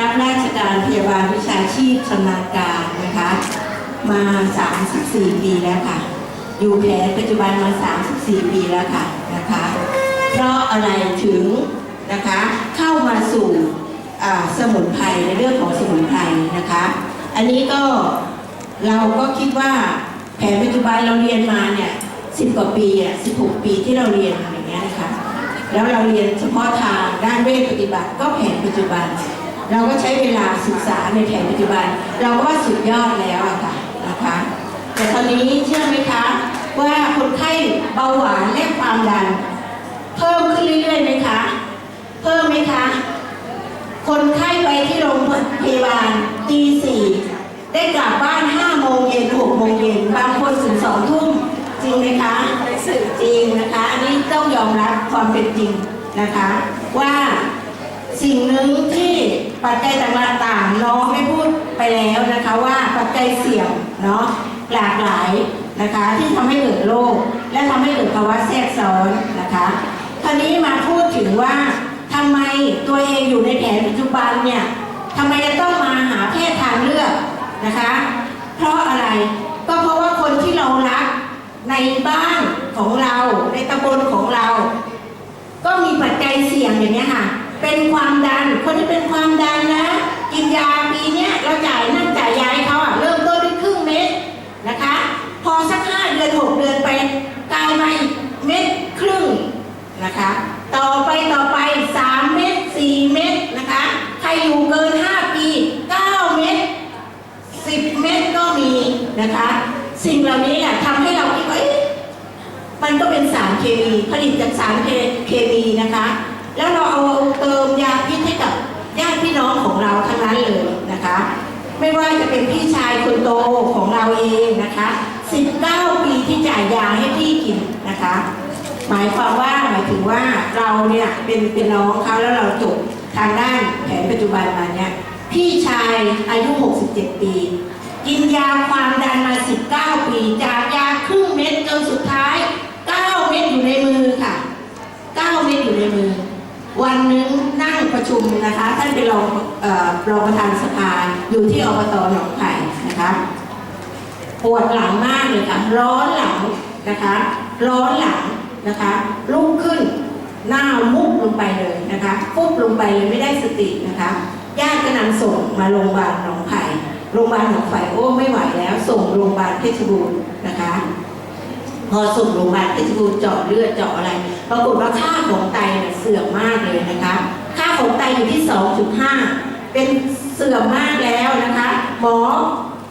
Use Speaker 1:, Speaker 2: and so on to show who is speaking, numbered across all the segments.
Speaker 1: รับราชการพยาบาลวิชาชีพชำนาญการนะคะ มา 34 ปีแล้วค่ะ อยู่แผนปัจจุบันมา 34 ปีแล้วค่ะนะคะ เพราะอะไรถึงนะคะเข้ามาสู่สมุนไพรในเรื่องของสมุนไพรนะคะ อันนี้ก็เราก็คิดว่าแผนปัจจุบันเราเรียนมาเนี่ยสิบกว่าปีอะสิบหกปีที่เราเรียนอย่างเงี้ยนะคะ แล้วเราเรียนเฉพาะทางด้านเวชปฏิบัติก็แผนปัจจุบัน เราก็ใช้เวลาศึกษาในแผนปัจจุบัน เราก็ว่าสุดยอดแล้วอะค่ะนะคะ แต่ตอนนี้เชื่อไหมคะว่าคนไข้เบาหวานและความดัน เพิ่มขึ้นเรื่อยๆไหมคะ เพิ่มไหมคะ คนไข้ไปที่โรงพยาบาลตีสี่ได้กลับบ้านห้าโมงเย็นหกโมงเย็นบางคนถึงสองทุ่มจริงไหมคะจริงนะคะ อันนี้ต้องยอมรับความเป็นจริงนะคะ ว่าสิ่งหนึ่งที่ ปัจจัยต่างๆน้องได้พูดไปแล้วนะคะว่าปัจจัยเสี่ยงเนาะหลากหลายนะคะที่ทำให้เกิดโรคและทำให้เกิดภาวะแทรกซ้อนนะคะคราวนี้มาพูดถึงว่าทำไมตัวเองอยู่ในแผนปัจจุบันเนี่ยทำไมจะต้องมาหาแพทย์ทางเลือกนะคะ เพราะอะไรก็เพราะว่าคนที่เรารักในบ้านของเราในตำบลของเรา ก็มีปัจจัยเสี่ยงอย่างเงี้ค่ะ เป็นความดัน คนที่เป็นความดันนะ กินยาปีเนี้ยเราจ่ายนั่งจ่ายยาให้เขาอะเริ่มต้นด้วยครึ่งเม็ดนะคะ พอสักห้าเดือนหกเดือนไปกลายมาอีกเม็ดครึ่งนะคะ ต่อไปต่อไปสามเม็ดสี่เม็ดนะคะ ใครอยู่เกินห้าปีเก้าเม็ดสิบเม็ดก็มีนะคะ สิ่งเหล่านี้แหละทำให้เราคิดว่ามันก็เป็นสารเคมีผลิตจากสารเคเคมีนะคะ แล้วเราเอาเติมยาพิษให้กับญาติพี่น้องของเราทั้งนั้นเลยนะคะ ไม่ว่าจะเป็นพี่ชายคนโตของเราเองนะคะ19 ปีที่จ่ายยาให้พี่กินนะคะ หมายความว่าหมายถึงว่าเราเนี่ยเป็นเป็นน้องเขาแล้วเราจบทางด้านแผนปัจจุบันมาเนี่ยพี่ชายอายุ 67 ปี กินยาความดันมา 19 ปีจากยาครึ่งเม็ดจนสุดท้าย 9 เม็ดอยู่ในมือค่ะ 9 เม็ดอยู่ วันนึงนั่งประชุมนะคะท่านเป็นรองเรองประธานสภาอยู่ที่อบตหนองไผ่นะคะปวดหลังมากเลยค่ะร้อนหลังนะคะร้อนหลังนะคะลุกขึ้นหน้ามุกลงไปเลยนะคะฟุบลงไปเลยไม่ได้สตินะคะญาติก็นำส่งมาโรงพยาบาลหนองไผ่โรงพยาบาลหนองไผ่โอ้ไม่ไหวแล้ว ส่งโรงพยาบาลเพชรบูรณ์นะคะ พอส่งโรงพยาบาลเพชรบูรณ์เจาะเลือดเจาะอะไร ปรากฏว่าค่าของไตเนี่ยเสื่อมมากเลยนะคะ ค่าของไตอยู่ที่ 2.5 เป็นเสื่อมมากแล้วนะคะ หมอ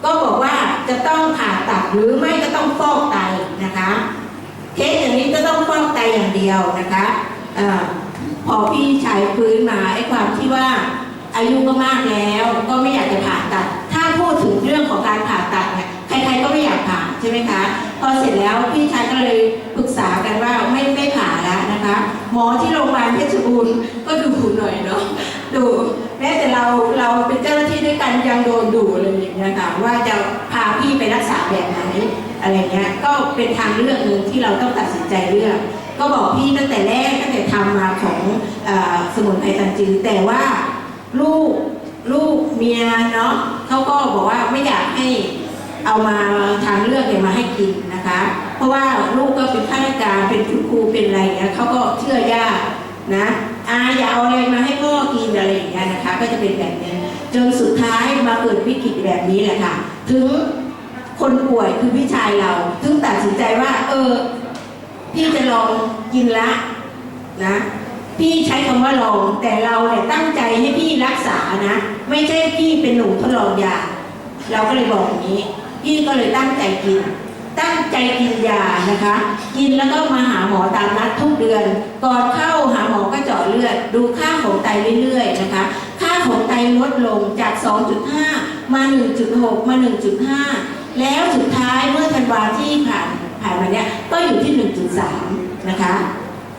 Speaker 1: ก็บอกว่าจะต้องผ่าตัดหรือไม่ก็ต้องฟอกไตนะคะ เคสอย่างนี้ก็ต้องฟอกไตอย่างเดียวนะคะอพอพี่ชายพื้นมาไอ้ความที่ว่าอายุก็มากแล้วก็ไม่อยากจะผ่าตัด ถ้าพูดถึงเรื่องของการผ่าตัดเนี่ยใครๆก็ไม่อยากผ่าใช่ไหมคะ พอเสร็จแล้วพี่ชายก็เลยปรึกษากันว่าไม่ไม่ผ่าแล้วนะคะ หมอที่โรงพยาบาลเพชรบูรณ์ก็ดูหน่อยเนาะดูแม้แต่เราเราเป็นเจ้าหน้าที่ด้วยกันยังโดนดูเลยอย่างเงี้ยค่ะว่าจะพาพี่ไปรักษาแบบไหนอะไรเงี้ยก็เป็นทางเลือกหนึ่งที่เราต้องตัดสินใจเลือกก็บอกพี่ตั้งแต่แรกตั้งแต่ทำมาของอสมุนไพรตันจือแต่ว่าลูกลูกเมียเนาะเขาก็บอกว่าไม่อยากให้ เอามาทางเลือกเนี่ยมาให้กินนะคะ เพราะว่าลูกก็เป็นข้าราชการเป็นคุณครูเป็นอะไรเงี้ยเขาก็เชื่อยากนะอาอย่าเอาอะไรมาให้พ่อกินอะไรอย่างเงี้ยนะคะ ก็จะเป็นแบบนี้จนสุดท้ายมาเกิดวิกฤตแบบนี้แหละค่ะ ถึงคนป่วยคือพี่ชายเราถึงตัดสินใจว่า เออ พี่จะลองกินละนะ พี่ใช้คำว่าลองแต่เราเนี่ยตั้งใจให้พี่รักษานะ ไม่ใช่พี่เป็นหนูทดลองยาเราก็เลยบอกอย่างนี้ พี่ก็เลยตั้งใจกิน ตั้งใจกินยานะคะ กินแล้วก็มาหาหมอตามนัดทุกเดือน ก่อนเข้าหาหมอก็เจาะเลือด ดูค่าของไตเรื่อยๆนะคะ ค่าของไตลดลงจาก 2.5 มา 1.6 มา 1.5 แล้วสุดท้ายเมื่อธันวาที่ผ่านผ่านมาเนี้ยก็อยู่ที่ 1.3 นะคะ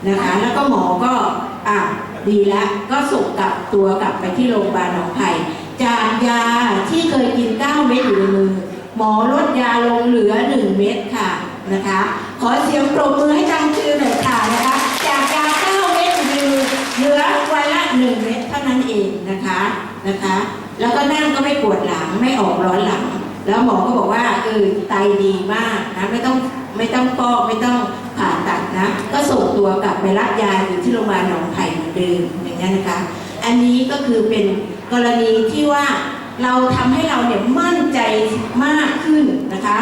Speaker 1: นะคะ แล้วก็หมอก็อะดีแล้วก็ส่งกลับตัวกลับไปที่โรงพยาบาลหนองไผ่จากยาที่เคยกิน 9 เม็ดอยู่ในมือ หมอลดยาลงเหลือ 1 เม็ดค่ะนะคะ ขอเสียงปรบมือให้จังชื่อหน่อยค่ะนะคะ จากยา9เม็ดอยู่ในมือเหลือวันละ 1 เม็ดเท่านั้นเองนะคะนะคะ แล้วก็นั่งก็ไม่ปวดหลังไม่ออกร้อนหลัง แล้วหมอก็บอกว่าเออไตดีมากนะไม่ต้องไม่ต้องฟอกไม่ต้องผ่าตัดนะ ก็ส่งตัวกลับไปรับยาอยู่ที่โรงพยาบาลหนองไผ่เหมือนเดิมอย่างนี้ยนะคะ อันนี้ก็คือเป็นกรณีที่ว่าเราทำให้เราเนี่ยมั่นใจมาก ขึ้นนะคะ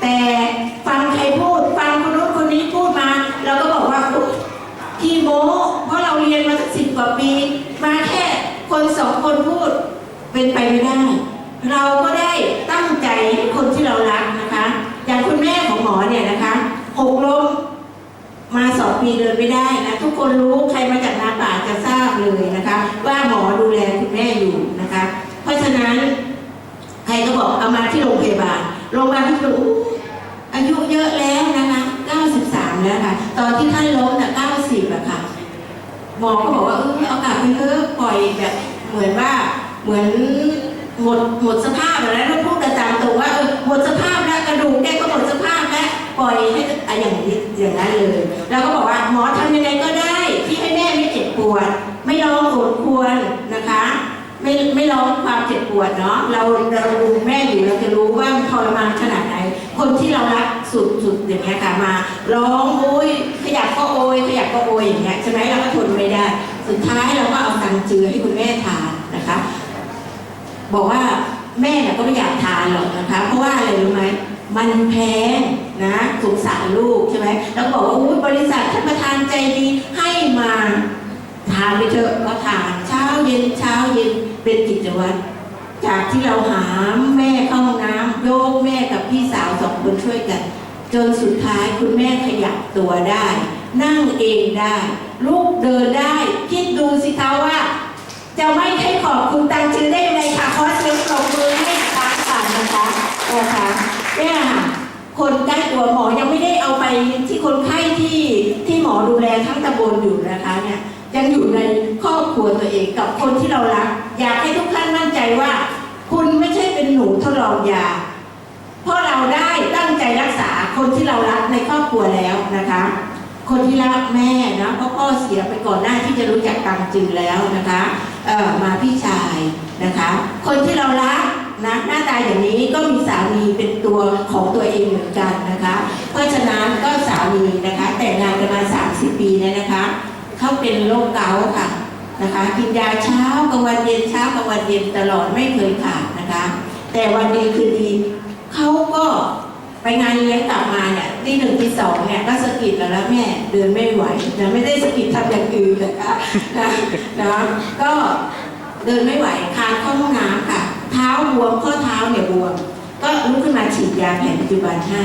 Speaker 1: แต่ฟังใครพูดฟังคนนู้นคนนี้พูดมาเราก็บอกว่าอุ๊ยขี้โมเพราะเราเรียนมาสักสิบกว่าปี มาแค่คนสองคนพูดเป็นไปไม่ได้ เราก็ได้ตั้งใจให้คนที่เรารักนะคะ อย่างคุณแม่ของหมอเนี่ยนะคะหกล้มมาสองปีเดินไม่ได้นะทุกคนรู้ใครมาจากนาป่าจะทราบเลยนะคะ ว่าหมอดูแลคุณแม่อยู่นะคะ เพราะฉะนั้นใครก็บอกเอามาที่โรงพยาบาล โรงพยาบาลที่ดูอายุเยอะแล้วนะคะ93 แล้วค่ะ ตอนที่ท่านล้มน่ะ90อะค่ะหมอก็บอกว่าเออเอากลับไปเถอะปล่อยแบบเหมือนว่าเหมือนหมดหมดสภาพแล้วแล้วพูดกระจามตรงว่าเออหมดสภาพแล้วกระดูกแกก็หมดสภาพแล้วปล่อยให้อะอย่างนี้อย่างนั้นเลยแล้วก็บอกว่าหมอทำยังไงก็ได้ ที่ให้แม่ไม่เจ็บปวด ไม่ร้องโอดควร ไม่ไม่ร้องความเจ็บปวดเนาะเราเราดูแม่อยู่เราจะรู้ว่ามันทรมานขนาดไหน คนที่เรารักสุดสุดอย่างเงี้ยค่ะมาร้องโอยขยับก็โอยขยับก็โอยอย่างเงี้ยใช่ไหมเราก็ทนไม่ได้ สุดท้ายเราก็เอาตังเจือให้คุณแม่ทานนะคะ บอกว่าแม่เนี่ยก็ไม่อยากทานหรอกนะคะเพราะว่าอะไรรู้ไหมมันแพงนะสงสารลูกใช่ไหมแล้วบอกว่าอุ้ยบริษัทท่านประธานใจดีให้มาทานไปเถอะก็ทานเช้าเย็นเช้าเย็น เป็นกิจวัตรจากที่เราหาแม่เข้าห้องน้ำโยกแม่กับพี่สาวสองคนช่วยกัน จนสุดท้ายคุณแม่ขยับตัวได้ นั่งเองได้ ลูกเดินได้ คิดดูสิคะว่า จะไม่ให้ขอบคุณตังชื่อได้ยังไงคะขอเสียงปรบมือให้ทางผ่านนะคะนะคะเนี่ยคนใกล้ตัวหมอยังไม่ได้เอาไปที่คนไข้ที่ที่หมอดูแลทั้งตำบลอยู่นะคะเนี่ยยังอยู่ใน วตัวเองกับคนที่เรารัก อยากให้ทุกท่านมั่นใจว่า คุณไม่ใช่เป็นหนูทดลองยา เพราะเราได้ตั้งใจรักษาคนที่เรารักในครอบครัวแล้วนะคะ คนที่รักแม่นะเพราะพ่อเสียไปก่อนหน้าที่จะรู้จักตังจือแล้วนะคะเอ่อมาพี่ชายนะคะ คนที่เรารักนะหน้าตาอย่างนี้ก็มีสามีเป็นตัวของตัวเองเหมือนกันนะคะ เพราะฉะนั้นก็สามีนะคะ แต่งงานกันมา 30 ปีแล้วนะคะ เขาเป็นโรคเกาต์ค่ะ นะคะ กินยาเช้ากลางวันเย็นเช้ากลางวันเย็นตลอดไม่เคยขาดนะคะ แต่วันดีคือดีเขาก็ไปงานเลี้ยงกลับมาเนี่ยที่หนึ่งทีสองเนี่ยก็สะกิดแล้วนะแม่เดินไม่ไหวนะไม่ได้สะกิดทำอย่างอื่นนะคะนะนะก็เดินไม่ไหวคานเข้าห้องน้ำค่ะ เท้าบวมข้อเท้าเนี่ยบวม ก็ลุกขึ้นมาฉีดยาแผนปัจจุบันให้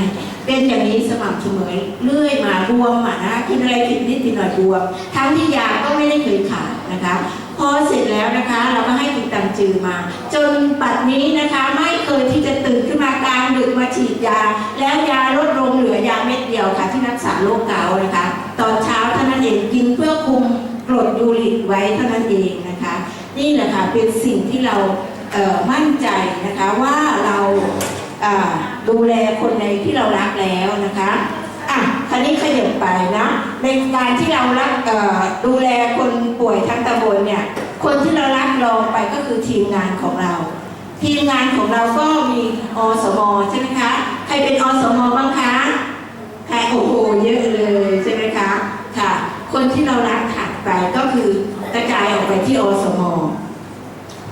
Speaker 1: เป็นอย่างนี้สม่ำเสมอเรื่อยมาบวมอะนะกินอะไรผิดนิดผิดหน่อยบวมทั้งที่ยาก็ไม่ได้เคยขาดนะคะพอเสร็จแล้วนะคะ เราก็ให้กินตังจือมา จนปัจจุบันนี้นะคะไม่เคยที่จะตื่นขึ้นมากลางดึกมาฉีดยา แล้วยาลดลงเหลือยาเม็ดเดียวค่ะ ที่รักษาโรคเกานะคะ ตอนเช้าเท่านั้นเองกินเพื่อคุมกรดยูริกไว้เท่านั้นเองนะคะ นี่แหละค่ะเป็นสิ่งที่เราเอ่อมั่นใจนะคะว่าเรา ดูแลคนในที่เรารักแล้วนะคะอะคราวนี้ขยับไปนะในการที่เรารักดูแลคนป่วยทั้งตำบลเนี่ยคนที่เรารักรองไปก็คือทีมงานของเรา ทีมงานของเราก็มีอสมใช่ไหมคะใครเป็นอสมบ้างคะใครโอ้โหเยอะเลยใช่ไหมคะค่ะ คนที่เรารักถัดไปก็คือกระจายออกไปที่อสม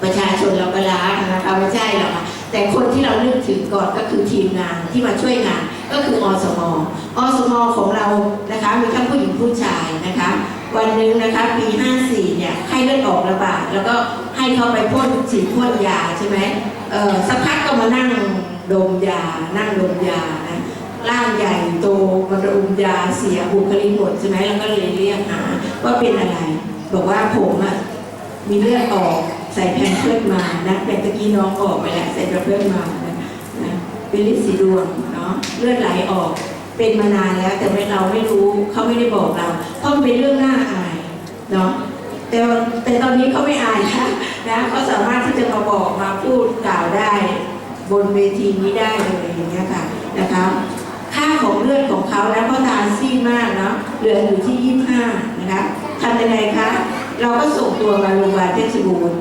Speaker 1: ประชาชนเราก็รักนะคะไม่ใช่หรอกค่ะ แต่คนที่เรานึกถึงก่อนก็คือทีมงานที่มาช่วยงานก็คืออสมอสมของเรานะคะมีทั้งผู้หญิงผู้ชายนะคะ วันหนึ่งนะคะปี 54 เนี่ยไข้เลือดออกระบาดแล้วก็ให้เขาไปพ่นฉีดพ่นยาใช่ไหมเออสักพักก็มานั่งดมยา นั่งดมยานะร่างใหญ่โตมันดมยาเสียบุคลิกหมดใช่ไหมแล้วก็เลยเรียกหาว่าเป็นอะไร บอกว่าผมอะมีเลือดออก ใส่แพมเพิร์สมานะแต่ตะกี้น้องออกไปแล้วใส่แพมเพิร์สมานะนะเป็นลินสีดวงเนาะเลือดไหลออกเป็นมานานแล้ว แต่เราไม่รู้เขาไม่ได้บอกเราเพราะเป็นเรื่องน่าอายเนาะแต่แต่ตอนนี้เขาไม่อายแล้วนะเขาสามารถที่จะมาบอกมาพูดกล่าวได้ บนเวทีนี้ได้เลยอย่างเงี้ยค่ะนะคะค่าของเลือดของเขาแล้วก็ทาซีดมากเนาะเหลืออยู่ที่ 25 นะคะทำยังไงคะ เราก็ส่งตัวมาโรงพยาบาลเพชรบูรณ์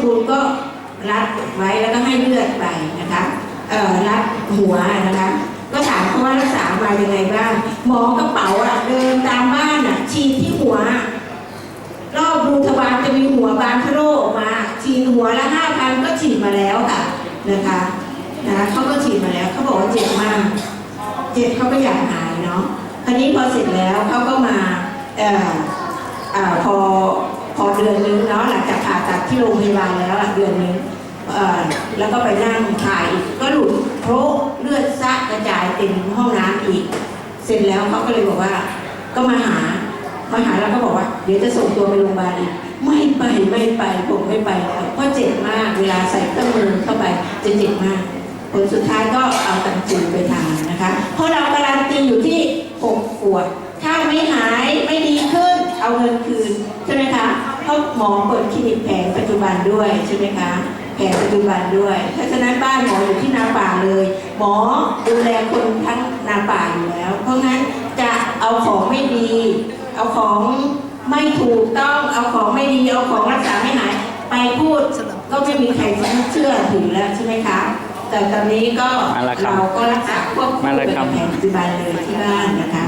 Speaker 1: ครูก็รัดไว้แล้วก็ให้เลือดไปนะคะเอ่อรัดหัวนะคะ ก็ถามเขาว่ารักษามายังไงบ้างหมอกระเป๋าอะเดินตามบ้านอะฉีดที่หัวรอบรูทวารจะมีหัวบางทะโลออกมา ฉีดหัวละห้าพันก็ฉีดมาแล้วค่ะนะคะนะคะเขาก็ฉีดมาแล้วเขาบอกว่าเจ็บมาก เจ็บเขาก็อยากหายเนาะคราวนี้พอเสร็จแล้วเขาก็มาเอ่อเอ่อพอ อเดือนนึงเนาะหลังจากผ่าตัดที่โรงพยาบาลแล้วเดือนนึงเอ่อแล้วก็ไปนั่งถ่ายอีกก็หลุดโพะเลือดซะกระจายเต็มห้องน้ำอีก เสร็จแล้วเขาก็เลยบอกว่า ก็มาหามาหาแล้วก็บอกว่า เดี๋ยวจะส่งตัวไปโรงพยาบาลอีกไม่ไปไม่ไปผมไม่ไปแล้วเพราะเจ็บมากเวลาใส่เครื่องมือเข้าไปจะเจ็บมากผลสุดท้ายก็เอาตังจืดไปทานนะคะเพราะเราการันตีอยู่ที่6ขวดถ้าไม่หายไม่ดีขึ้นเอาเงินคืนใช่ไหมคะ เพราะหมอเปิดคลินิกแผนปัจจุบันด้วยใช่ไหมคะแผนปัจจุบันด้วยเพราะฉะนั้นบ้านหมออยู่ที่นาป่าเลย หมอดูแลคนทั้งนาป่าอยู่แล้ว เพราะงั้นจะเอาของไม่ดี เอาของไม่ถูกต้องเอาของไม่ดีเอาของรักษาไม่หายไปพูดก็ไม่มีใครเชื่อถือแล้วใช่ไหมคะแต่ตอนนี้ก็
Speaker 2: มาแล้วครับ
Speaker 1: เราก็รักษาควบคู่
Speaker 2: มาแล้ว
Speaker 1: กับ
Speaker 2: ครับ
Speaker 1: แผนปัจจุบันเลยที่บ้านนะคะ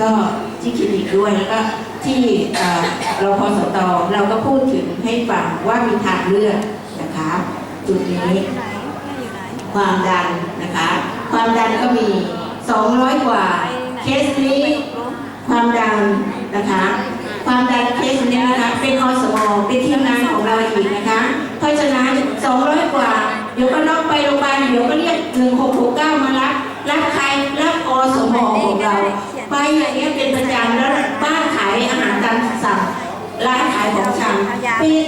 Speaker 1: ก็ที่คลินิกด้วยแล้วก็ ที่เราพอสตเราก็พูดถึงให้ฟังว่ามีทางเลือกนะคะจุดนี้ ความดันนะคะ ความดันก็มี 200 กว่าเคสนี้ความดันนะคะ ความดันเคสนี้นะคะเป็นอสมเป็นทีมงานของเราอีกนะคะ เพราะฉะนั้น 200 กว่า เดี๋ยวก็น้องไปโรงพยาบาลเดี๋ยวก็เรียก 1669 มารับ รับใคร รับอสมของเรา ไปอย่างเงี้ยเป็นประจำแล้วบ้านขายอาหารตามสั่งร้านขายของ ชำปิด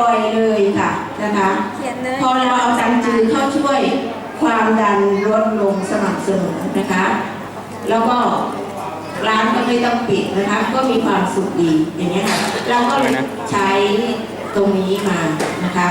Speaker 1: บ่อยๆเลยค่ะนะคะ
Speaker 3: เขียนเลย
Speaker 1: พอเราเอาตังจือเข้าช่วยความดันลดลงสม่ำเสมอนะคะ แล้วก็ร้านก็ไม่ต้องปิดนะคะ ก็มีความสุขดีอย่างนี้ยค่ะเราก็เลยใช้ตรงนี้มานะคะ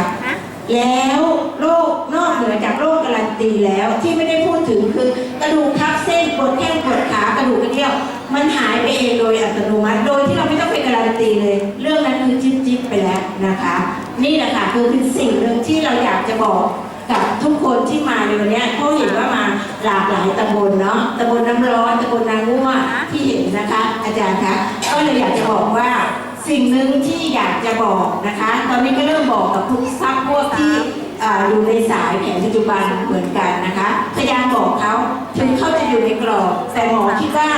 Speaker 1: แล้วโรคนอกเหนือจากโรคการันตีแล้วที่ไม่ได้พูดถึงคือกระดูกทับเส้นปวดแข้งปวดขากระดูกกระเดี่ยว มันหายไปเองโดยอัตโนมัติ โดยที่เราไม่ต้องไปการันตีเลย เรื่องนั้นคือจิ๊บจิ๊บไปแล้วนะคะ นี่แหละค่ะคือเป็นสิ่งหนึ่งที่เราอยากจะบอกกับทุกคนที่มาในวันนี้เพราะเห็นว่ามาหลากหลายตำบลเนาะตำบลน้ำร้อนตำบลนางง่วที่เห็นนะคะ อาจารย์คะก็เลยอยากจะบอกว่าสิ่งหนึ่งที่อยากจะบอกนะคะ ตอนนี้ก็เริ่มบอกกับทุกซักพวกที่ออยู่ในสายแผนปัจจุบันเหมือนกันนะคะ พยายามบอกเขาถึงเขาจะอยู่ในกรอบแต่หมอคิดว่า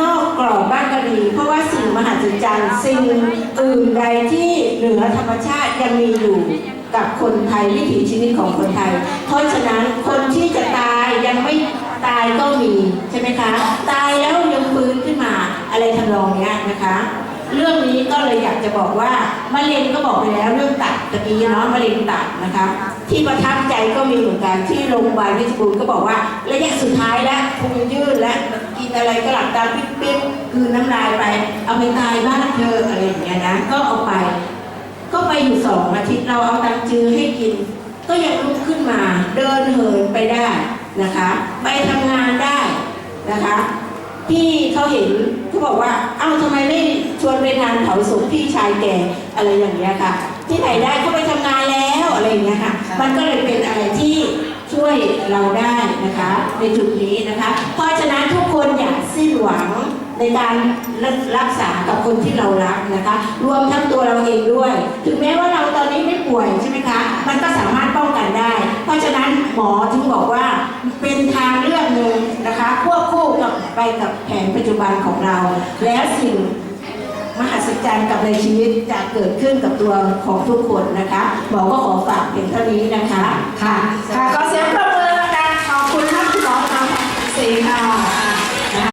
Speaker 1: นอกกรอบบ้างก็ดี เพราะว่าสิ่งมหัศจรรย์สิ่งอื่นใดที่เหนือธรรมชาติยังมีอยู่กับคนไทยวิถีชีวิตของคนไทย เพราะฉะนั้นคนที่จะตายยังไม่ตายก็มีใช่ไหมคะ ตายแล้วยังฟื้นขึ้นมาอะไรทำนองเนี้ยนะคะ เรื่องนี้ก็เลยอยากจะบอกว่ามะเร็งก็บอกไปแล้วเรื่องตับตะกี้เนาะมะเร็งตับนะคะ ที่ประทับใจก็มีเหมือนกันที่โรงพยาบาลพิสบูลก็บอกว่าระยะสุดท้ายแล้วพุงยืดแล้ว อะไรก็หลับตาปิ๊บปิ๊บคือน้ำลายไป เอาไปตายบ้านเธออะไรอย่างเงี้ยนะ ก็เอาไป ก็ไปอยู่สองอาทิตย์เราเอาตังจือให้กิน ก็ยังลุกขึ้นมา เดินเหินไปได้นะคะ ไปทำงานได้นะคะพี่เขาเห็นเขาบอกว่า เอ้าทำไมไม่ชวนไปงานเผาศพพี่ชายแก่อะไรอย่างเงี้ยค่ะ ที่ไหนได้เขาไปทำงานแล้วอะไรอย่างเงี้ยค่ะ มันก็เลยเป็นอะไรที่ ช่วยเราได้นะคะในจุดนี้นะคะ เพราะฉะนั้นทุกคนอย่าสิ้นหวังในการรักษากับคนที่เรารักนะคะ รวมทั้งตัวเราเองด้วย ถึงแม้ว่าเราตอนนี้ไม่ป่วยใช่ไหมคะ มันก็สามารถป้องกันได้ เพราะฉะนั้นหมอถึงบอกว่าเป็นทางเลือกหนึ่งนะคะควบคู่กับไปกับแผนปัจจุบันของเรา แล้วสิ่ง มหัศจรรย์กับในชีวิตจะเกิดขึ้นกับตัวของทุกคนนะคะหมอก็ขอฝากเพียงเท่านี้นะคะ
Speaker 4: ค่ะค่ะขอเสียงประเมินดังขอบคุณท่านคุณหมอทางศรีค่ะ